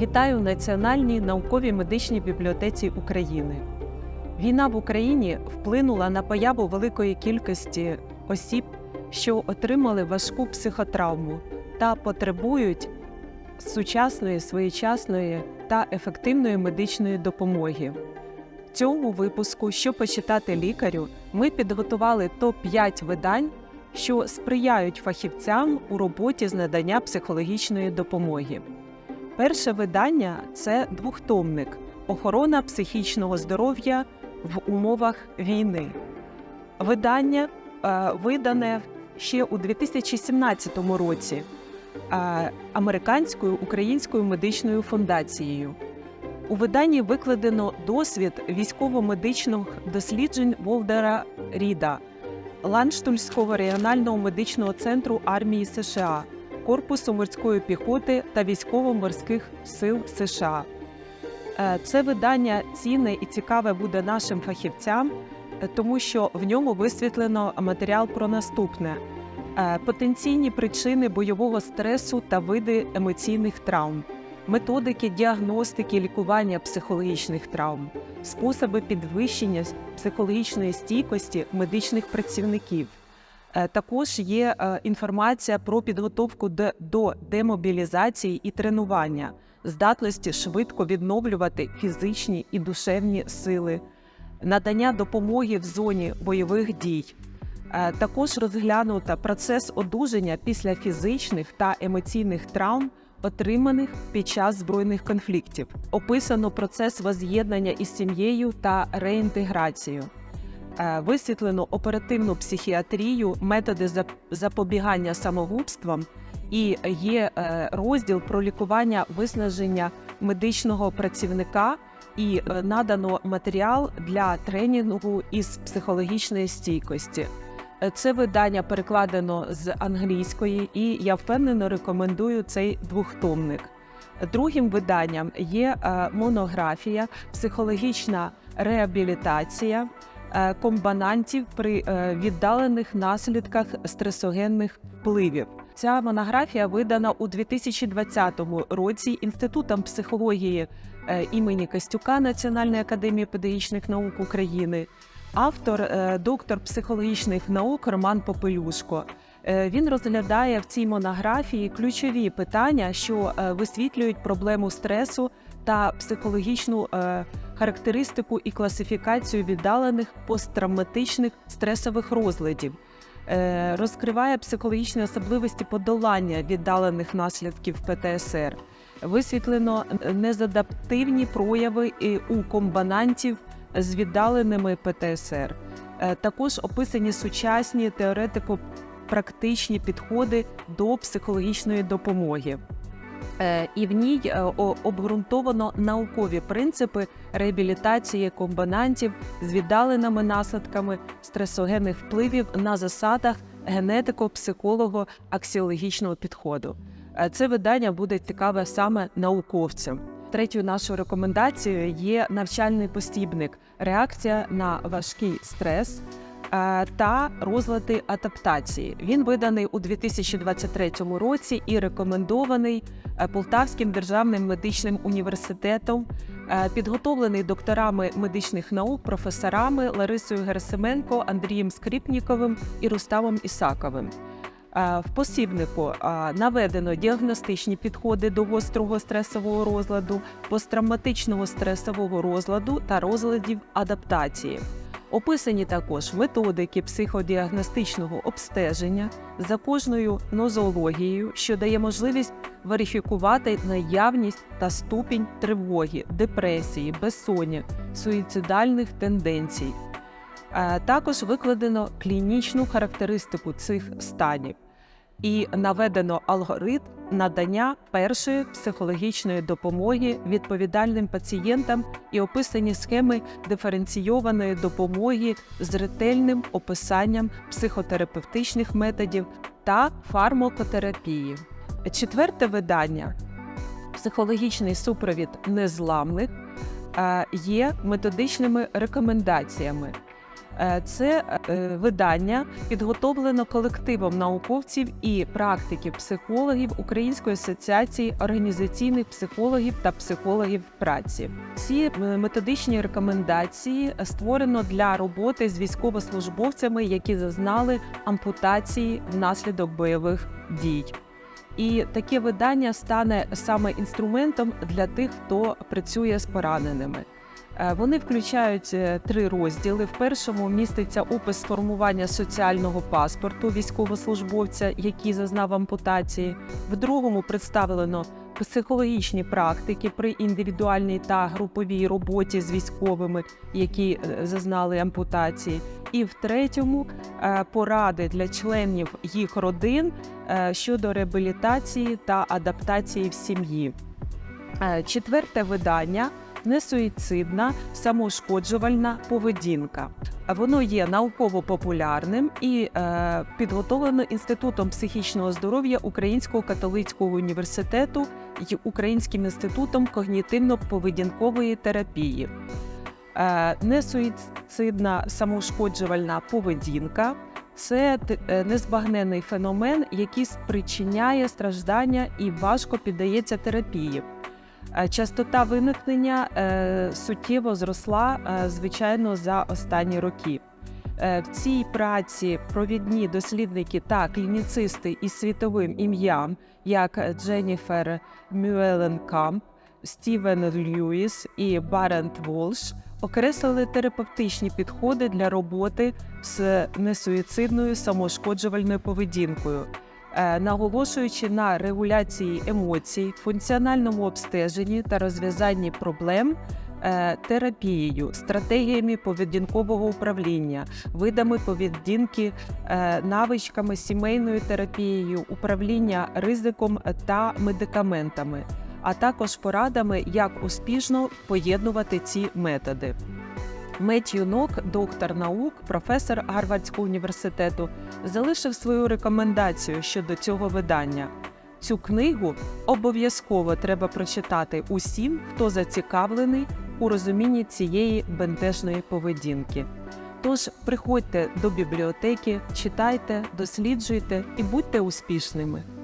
Вітаю в Національній науковій медичній бібліотеці України. Війна в Україні вплинула на появу великої кількості осіб, що отримали важку психотравму та потребують сучасної, своєчасної та ефективної медичної допомоги. В цьому випуску, що почитати лікарю, ми підготували топ-5 видань, що сприяють фахівцям у роботі з надання психологічної допомоги. Перше видання це двохтомник Охорона психічного здоров'я в умовах війни. Видання е, видане ще у 2017 році е, американською українською медичною фундацією. У виданні викладено досвід військово-медичних досліджень Волдера Ріда, Ланштульського регіонального медичного центру армії США, Корпусу морської піхоти та військово-морських сил США. Е, Це видання цінне і цікаве буде нашим фахівцям, е, тому що в ньому висвітлено матеріал про наступне: Е, потенційні причини бойового стресу та види емоційних травм, методики діагностики лікування психологічних травм, способи підвищення психологічної стійкості медичних працівників. Е, Також є е, інформація про підготовку до демобілізації і тренування, здатності швидко відновлювати фізичні і душевні сили, надання допомоги в зоні бойових дій. Е, Також розглянуто процес одужання після фізичних та емоційних травм, отриманих під час збройних конфліктів. Описано процес воз'єднання із сім'єю та реінтеграцію. Е, Висвітлено оперативну психіатрію, методи запобігання самогубствам і є е, розділ про лікування виснаження медичного працівника і е, надано матеріал для тренінгу із психологічної стійкості. Це видання перекладено з англійської, і я впевнено рекомендую цей двохтомник. Другим виданням є монографія, психологічна реабілітація комбанантів при е, віддалених наслідках стресогенних впливів. Ця монографія видана у 2020 році Інститутом психології е, імені Костюка Національної академії педагогічних наук України. Автор е, доктор психологічних наук Роман Попелюшко. Е, Він розглядає в цій монографії ключові питання, що е, висвітлюють проблему стресу та психологічну е, характеристику і класифікацію віддалених посттравматичних стресових розладів. Е, Розкриває психологічні особливості подолання віддалених наслідків ПТСР. Висвітлено незадаптивні прояви у комбанантів з віддаленими ПТСР. Е, Також описані сучасні теоретико-практичні підходи до психологічної допомоги. Е, І в ній е, обґрунтовано наукові принципи реабілітації комбонантів з віддаленими наслідками стресогенних впливів на засадах генетико-психолого-аксіологічного підходу. Е, Це видання буде цікаве саме науковцям. Третьою нашою рекомендацією є навчальний посібник Реакція на важкий стрес та розлади адаптації. Він виданий у 2023 році і рекомендований е, Полтавським державним медичним університетом, е, підготовлений докторами медичних наук, професорами Ларисою Герасименко, Андрієм Скрипніковим і Руставом Ісаковим. Е, В посібнику е, наведено діагностичні підходи до гострого стресового розладу, посттравматичного стресового розладу та розладів адаптації. Описані також методики психодіагностичного обстеження за кожною нозологією, що дає можливість верифікувати наявність та ступінь тривоги, депресії, безсоння, суїцидальних тенденцій. Е, Також викладено клінічну характеристику цих станів і наведено алгоритм надання першої психологічної допомоги відповідальним пацієнтам і описані схеми диференційованої допомоги з ретельним описанням психотерапевтичних методів та фармакотерапії. Четверте видання психологічний супровід незламних е, є методичними рекомендаціями. Е, Це е, видання підготовлено колективом науковців і практиків психологів Української асоціації організаційних психологів та психологів праці. Ці е, методичні рекомендації створено для роботи з військовослужбовцями, які зазнали ампутації внаслідок бойових дій. І таке видання стане саме інструментом для тих, хто працює з пораненими. Е, Вони включають е, три розділи. В першому міститься опис формування соціального паспорту військовослужбовця, який зазнав ампутації. В другому представлено психологічні практики при індивідуальній та груповій роботі з військовими, які е, зазнали ампутації. І в третьому поради для членів їх родин щодо реабілітації та адаптації в сім'ї. Четверте видання несуїцидна самоушкоджувальна поведінка. Воно є науково-популярним і е, підготовлено Інститутом психічного здоров'я Українського католицького університету і Українським інститутом когнітивно-поведінкової терапії. Е, несуїцидна самоушкоджувальна поведінка це е, незбагненний феномен, який спричиняє страждання і важко піддається терапії. Е, Частота виникнення е, суттєво зросла, е, звичайно, за останні роки. В цій праці провідні дослідники та клініцисти із світовим ім'ям, як Дженніфер Мюеленкамп, Стівен Льюіс і Барент Волш, окреслили терапевтичні підходи для роботи з несуїцидною самошкоджувальною поведінкою наголошуючи на регуляції емоцій, функціональному обстеженні та розв'язанні проблем. е, Терапією, стратегіями поведінкового управління, видами поведінки, е, навичками сімейною терапією, управління ризиком та медикаментами, а також порадами, як успішно поєднувати ці методи. Меттью Нок, доктор наук, професор Гарвардського університету, залишив свою рекомендацію щодо цього видання. Цю книгу обов'язково треба прочитати усім, хто зацікавлений у розумінні цієї бентежної поведінки. Тож приходьте до бібліотеки, читайте, досліджуйте і будьте успішними.